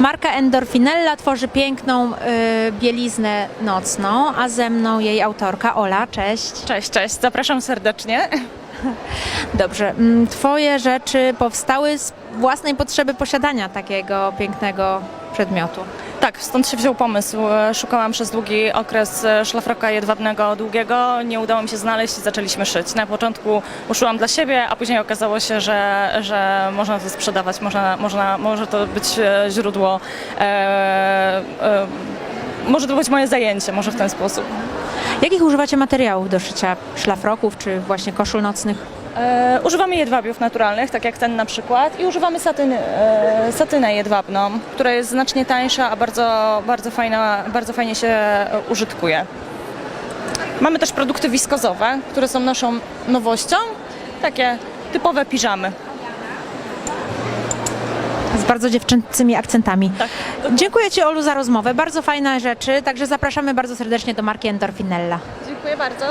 Marka Endorfinella tworzy piękną y, bieliznę nocną, a ze mną jej autorka Ola. Cześć. Cześć, cześć, zapraszam serdecznie. Dobrze. mm, Twoje rzeczy powstały z własnej potrzeby posiadania takiego pięknego przedmiotu. Tak, stąd się wziął pomysł. E, Szukałam przez długi okres e, szlafroka jedwabnego długiego, nie udało mi się znaleźć i zaczęliśmy szyć. Na początku uszyłam dla siebie, a później okazało się, że, że można to sprzedawać, można, można, może to być e, źródło, e, e, może to być moje zajęcie, może w ten sposób. Jakich używacie materiałów do szycia szlafroków czy właśnie koszul nocnych? E, używamy jedwabiów naturalnych, tak jak ten na przykład, i używamy satyny, e, satynę jedwabną, która jest znacznie tańsza, a bardzo, bardzo, fajna, bardzo fajnie się e, użytkuje. Mamy też produkty wiskozowe, które są naszą nowością, takie typowe piżamy. Z bardzo dziewczęcymi akcentami. Tak. Dziękuję Ci Olu za rozmowę. Bardzo fajne rzeczy, także zapraszamy bardzo serdecznie do marki Endorfinella. Dziękuję bardzo.